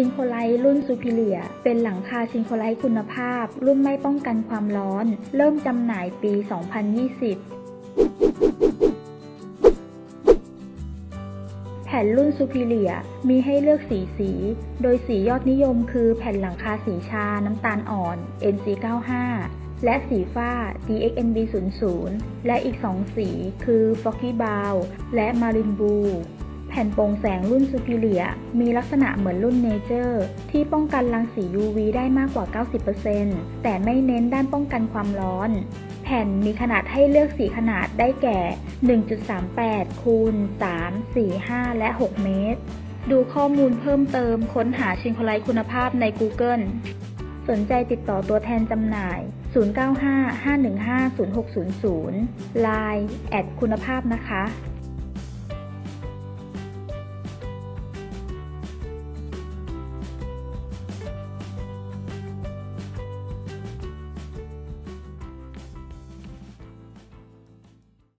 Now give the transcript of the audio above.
ชิงโคไลท์รุ่นซูพิเลียเป็นหลังคาชิงโคไลท์คุณภาพ รุ่นไม่ป้องกันความร้อน เริ่มจำหน่ายปี 2020 แผ่นรุ่นซูพิเลียมีให้เลือกสีสี โดยสียอดนิยมคือแผ่นหลังคาสีชาน้ำตาลอ่อน NC95 และสีฟ้า DXNB00 และอีก 2 สีคือ Foggy Brown และ Marine Blue ผ่นโปร่งแสงรุ่น Superior มีลักษณะเหมือนรุ่น Nature ที่ป้องกันรังสี UV ได้มากกว่า 90%แต่ไม่เน้นด้านป้องกันความร้อน แผ่นมีขนาดให้เลือกสีขนาดได้แก่ 1.38 คูณ 3 4 5 และ 6 เมตร ดูข้อมูลเพิ่มเติมค้นหาชิงโคไลคุณภาพใน Google สนใจติดต่อตัวแทนจำหน่าย 095 515 0600 Line แอดคุณภาพนะคะ